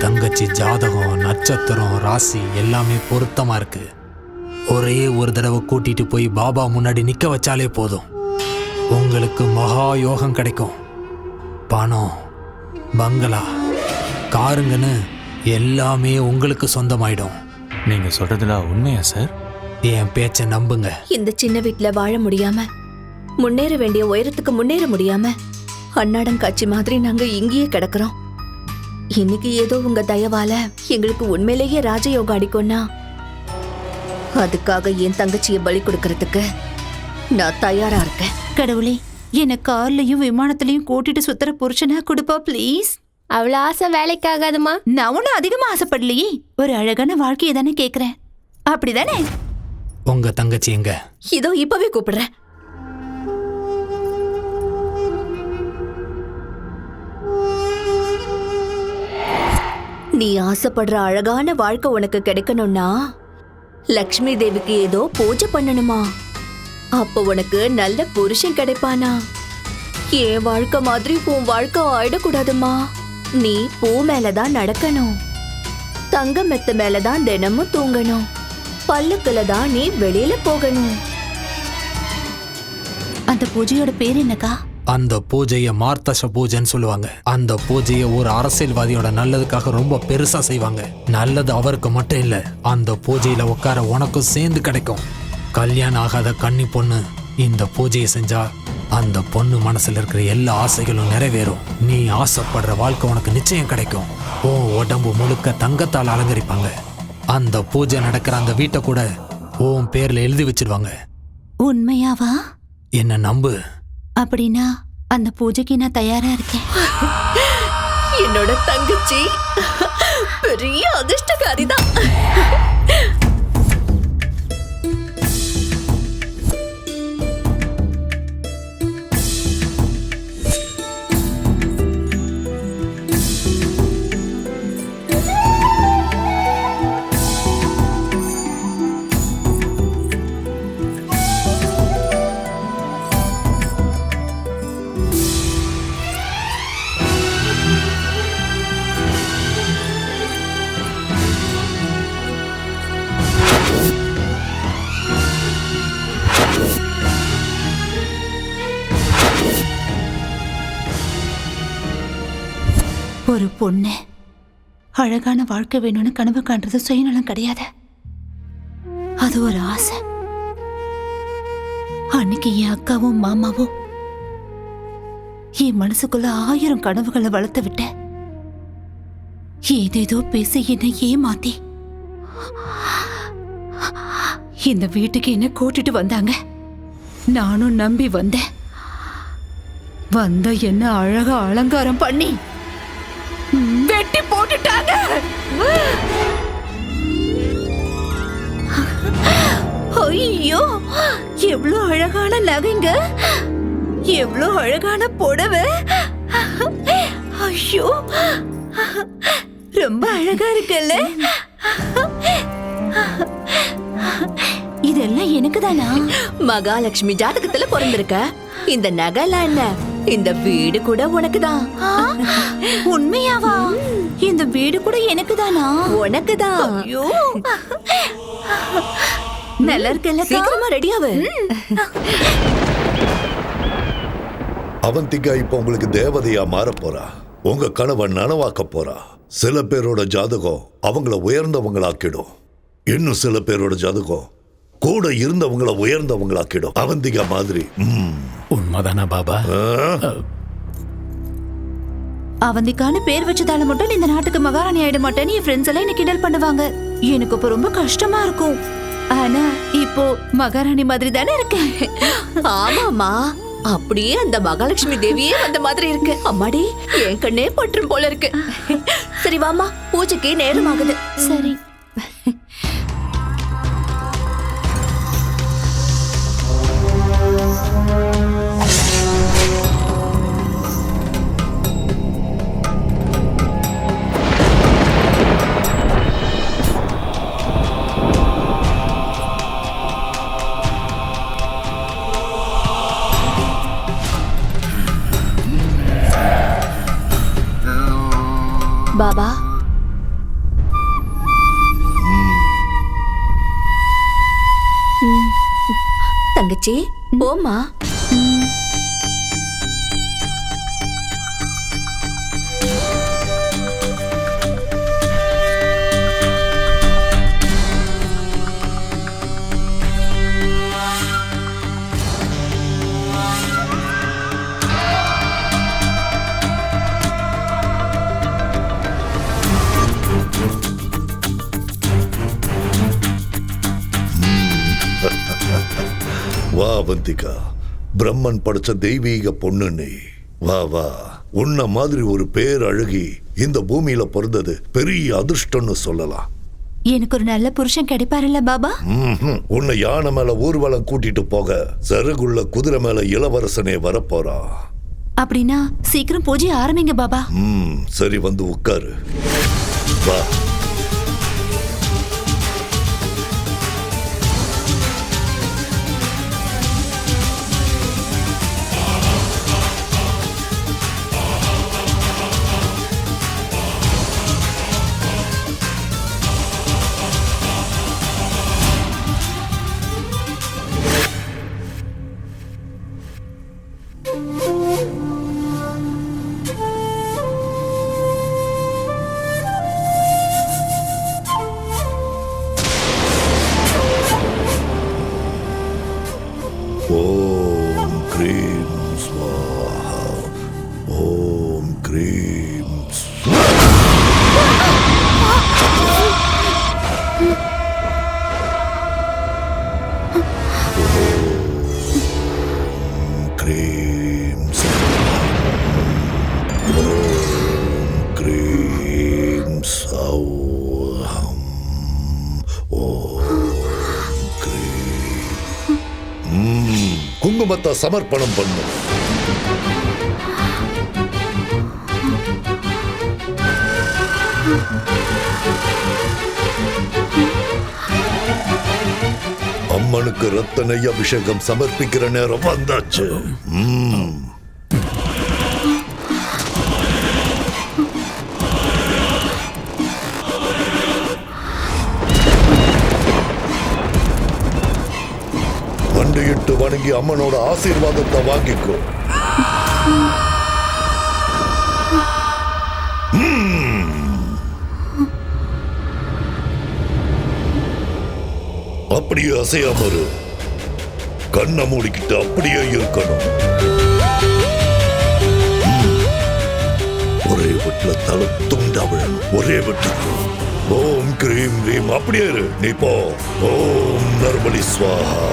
தங்கச்சி ஜாதகம் நட்சத்திரம் ராசி எல்லாமே பொருத்தமா இருக்கு. ஒரே ஒரு தடவை கூட்டிட்டு போய் பாபா முன்னாடி நிக்க வச்சாலே போதும். உங்களுக்கு மகா யோகம் கிடைக்கும். பணம் பங்களா காருங்கன்னு எல்லாமே உங்களுக்கு சொந்தமாயிடும். நீங்க சொல்றதுல உண்மையா சார் என் பேச்சை நம்புங்க. இந்த சின்ன வீட்ல வாழ முடியாம முன்னேற வேண்டிய உயரத்துக்கு முன்னேற முடியாம அன்னாடம் காட்சி மாதிரி நாங்க இங்கேயே கிடக்குறோம். இன்னைக்கு ஏதோ உங்க தயவால எங்களுக்கு உண்மையிலேயே ராஜயோகம் அடிக்கும்னா. அதுக்காக என் தங்கச்சியை பலி கொடுக்கறதுக்கு நான் தயாரா இருக்கேன். கடவுளே என்ன கார்லயும் விமானத்திலயும் கூட்டிட்டு சுத்துற புருஷனா கொடுப்பா ப்ளீஸ் அவ்வளோ ஆசை வேலைக்காகாதுமா. நான் ஒன்னும் அதிகமா ஆசைப்படலையே. ஒரு அழகான வாழ்க்கையை தானே கேக்குறேன். அப்படிதானே? உங்க தங்கச்சி எங்க? இதோ இப்பவே கூப்பிடுறேன். நீ ஆசைப்படுற அழகான வாழ்க்கை உனக்கு கிடைக்கணும்னா லக்ஷ்மி தேவிக்கு ஏதோ பூஜை பண்ணணுமா? அப்போ உனக்கு நல்ல புருஷன் கிடைப்பானா? என் வாழ்க்கை மாதிரி உன் வாழ்க்கை ஆயிடக்கூடாதுமா? நீ பூ மேலதான் நடக்கணும். தங்க மெத்த மேலதான் தினமும் தூங்கணும். பல்லுக்குல தான் நீ வெளியில போகணும். அந்த பூஜையோட பேர் என்னக்கா? அந்த பூஜையை மார்த்தச பூஜைன்னு சொல்லுவாங்க. அந்த பூஜையை ஒரு அரசியல்வாதியோட நல்லதுக்காக ரொம்ப பெருசா செய்வாங்க. நல்லது அவருக்கு மட்டும் இல்ல அந்த பூஜையில உட்கார உனக்கும் சேர்ந்து கிடைக்கும். கல்யாணம் ஆகாத கன்னி பொண்ணு இந்த பூஜையை செஞ்சா அந்த பொண்ணு மனசுல இருக்கிற எல்லா ஆசைகளும் நிறைவேறும். நீ ஆசைப்படுற வாழ்க்கை உனக்கு நிச்சயம் கிடைக்கும். உன் உடம்பு முழுக்க தங்கத்தால் அலங்கரிப்பாங்க. அந்த பூஜை நடக்கிற அந்த வீட்டை கூட உன் பேர்ல எழுதி வச்சிடுவாங்க உண்மையாவா? என்ன நம்பு? அப்படின்னா அந்த பூஜைக்கு நான் தயாரா இருக்கேன். என்னோட தங்கச்சி பெரிய அதிர்ஷ்டக்காரிதான் ஒரு பொண்ணு. அழகான வாழ்க்கை வேணும்னு கனவு காண்றது சுயநலம் கிடையாது. அது ஒரு ஆசை. அன்னைக்கு என் அக்காவும் மாமாவும் என் மனசுக்குள்ள ஆயிரம் கனவுகளை வளர்த்து விட்டேன் ஏதேதோ பேசி என்னை ஏமாத்தி இந்த வீட்டுக்கு என்ன கூட்டிட்டு வந்தாங்க. நானும் நம்பி வந்தேன். வந்த என்ன அழகா அலங்காரம் பண்ணி. வெட்டி போட்டுட்டாங்க. ஐயோ எவ்வளவு அழகான நகைங்க எவ்வளவு அழகான புடவை. ஐயோ ரொம்ப அழகா இருக்குல்ல. இதெல்லாம் எனக்கு தானா மகாலட்சுமி ஜாதகத்துல பிறந்திருக்க. இந்த நகைலாம் என்ன? இந்த வீடு கூட உனக்குதான். உண்மையாவா? இந்த வீடு கூட எனக்கு தானா உனக்குதான். ஐயோ. நல்லா இருக்குல்ல சீக்கிரமா ரெடியாவு அவந்திகா இப்ப உங்களுக்கு தேவதையா மாறப் போறா. உங்க கனவை நனவாக்க போறா. சில பேரோட ஜாதகம் அவங்கள உயர்ந்தவங்களாக்கிடும். இன்னும் சில பேரோட ஜாதகம் கூட இருந்தவங்கள உயர்ந்தவங்களாக்கிடும். அவந்திகா மாதிரி. ம். உண்மைதானா பாபா? அவந்திக்கான பேர் வச்சதால மட்டும் இந்த நாட்டுக்கு மகாராணி ஆயிட மாட்டேன்னு என் ஃப்ரெண்ட்ஸ் எல்லாம் என்ன கிண்டல் பண்ணுவாங்க. எனக்கு இப்ப ரொம்ப கஷ்டமா இருக்கும். ஆனா இப்போ மகாராணி மாதிரி தானே இருக்கேன். ஆமாமா அப்படியே அந்த மகாலட்சுமி தேவியே வந்த மாதிரி இருக்கு. அம்மாடி என் கண்ணே பற்றும் போல இருக்கு. சரி வாமா பூஜைக்கு நேரம் ஆகுது. சரி. தங்கச்சி போம்மா வா அவந்திகா பிரம்மன் படைச்ச தெய்வீக பொண்ணு நீ. வா வா. உன்ன மாதிரி ஒரு பேர் அழகி இந்த பூமியில பிறந்தது பெரிய அதிர்ஷ்டம்னு சொல்லலாம். எனக்கு ஒரு நல்ல புருஷன் கிடைப்பாருல்ல பாபா. உன்னை யானை மேல ஊர்வலம் கூட்டிட்டு போக சருகுள்ள குதிரை மேல இளவரசனே வரப்போறா. அப்படின்னா சீக்கிரம் பூஜை ஆரம்பிங்க பாபா. சரி வந்து உட்காரு. வா. ஓம் க்ரீம் ஸ்வாஹா ஓம் க்ரீம் ஓம் க்ரீம் குங்குமத்தை சமர்ப்பணம் பண்ணும். அம்மனுக்கு ரத்தனை அபிஷேகம் சமர்ப்பிக்கிற நேரம் வந்தாச்சு. உம் முறையிட்டு வணங்கி அம்மனோட ஆசீர்வாதத்தை வாங்கிக்கோ. அப்படியே அசையாம இரு. கண்ணை மூடிக்கிட்டு அப்படியே இருக்கணும். ஒரே வீட்டுல தலை துண்டா விழணும். ஒரே வீட்டுக்கு ஓம் கிரீம் ரீம் அப்படியே இரு. நீ போ. ஓம் நர்மலி ஸ்வாஹா.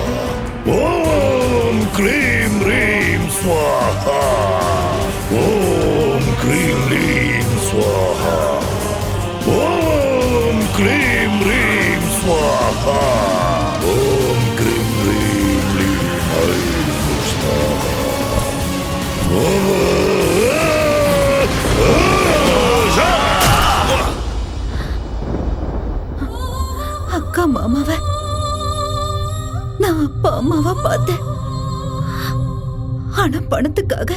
Om Krim Rim Swaha. Om Krim Rim Swaha. Om Krim Rim Swaha. பார்த்தேன். ஆனா பணத்துக்காக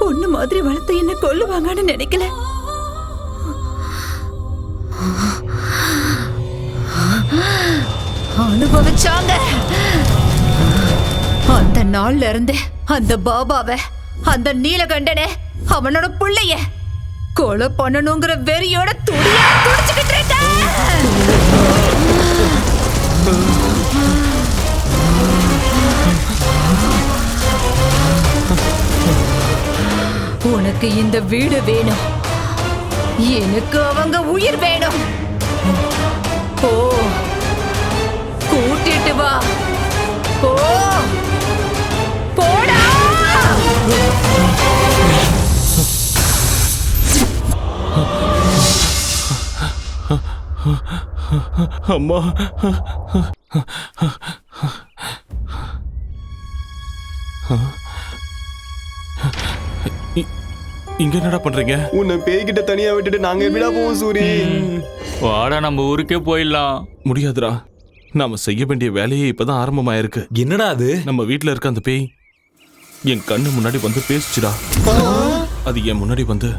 பொண்ணு மாதிரி வளர்த்து என்ன கொல்லுவாங்கன்னு நினைக்கல. அனுபவிச்சாங்க. அந்த நாள்ல இருந்து அந்த பாபாவ அந்த நீலகண்டன அவனோட புள்ளைய கொலை பண்ணணுங்கிற வெறியோட துடியா துடிச்சுக்கிட்டு இருக்க எனக்கு இந்த வீடு வேணும். எனக்கு அவங்க உயிர் வேணும். போ. கூட்டிட்டு வா. போ. போடா. அம்மா. இங்க என்னடா பண்றீங்க? உன்னை பேய்கிட்ட தனியா விட்டுட்டு நாங்க எப்படிடா போவோம் சூரி? வாடா நம்ம ஊருக்கே போயிடலாம். முடியாதுடா. நாம செய்ய வேண்டிய வேலையே இப்பதான் ஆரம்பமாயிருக்கு. என்னடா அது? நம்ம வீட்ல இருக்க அந்த பேய் என் கண்ணு முன்னாடி வந்து பேசுச்சுடா. அது என் முன்னாடி வந்து